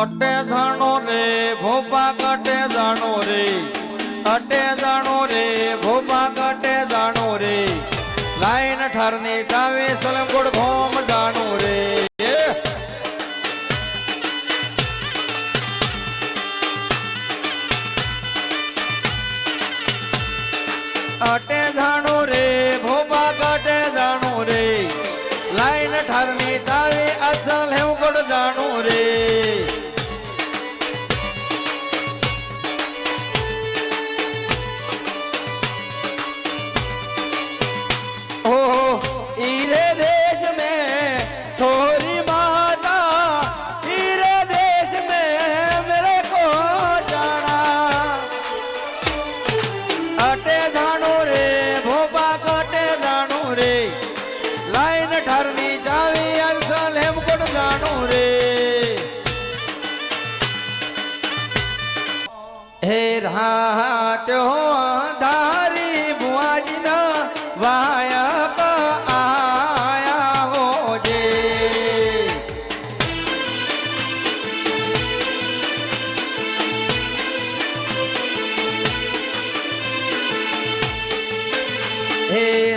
અટે જાણો રે, ભોપા કટે જાણો રે. અટે જાણો રે, ભોપા કટે જાણો રે. લાઈન ઠરની તાવે સલંગોડ ઘોમ જાણો ને ઠારની ચાવી અરસલ હેમકોટ જાણું રે? હે રાત હો ધારી ભુઆજી ના વાયક આયા હો જે. હે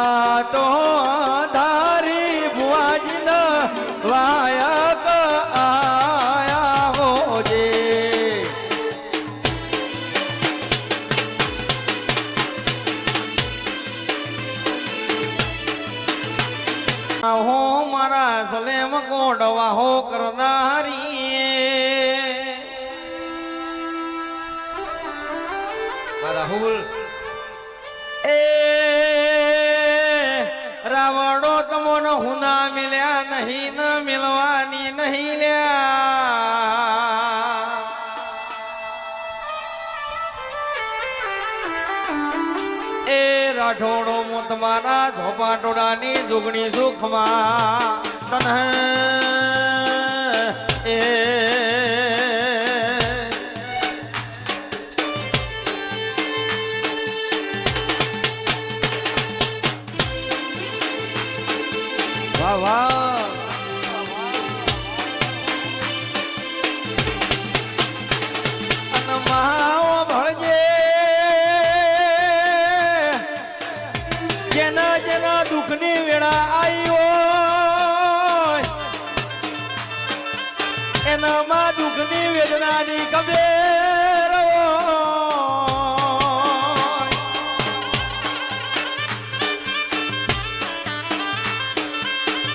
વાયક આયા હોજે. હો મારા સલેમ કોડવા હો કરનારી એ રાઠોડો હું તમારા ધોપાટોડાની જુગણી સુખમાં તને એ વાહ. એનામાં દુઃખની વેદનાની હોય.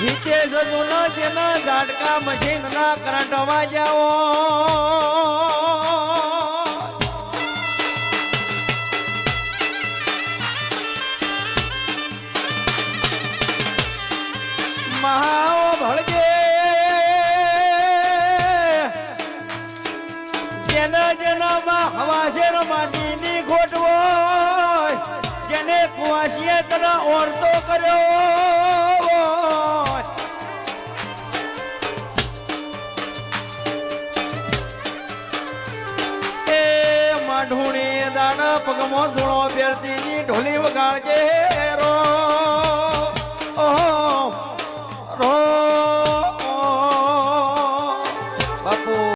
હિતેશ જુના જેના ઝાટકા મશીનના કરંટ વાગ્યા હવાશેર માટીની ગોઠવો જેને કુવાસીએ તને ઓરતો કર્યો એ માઢુણી દાણા પગમાં ધૂળો બેરતીની ઢોલી વગાડજે.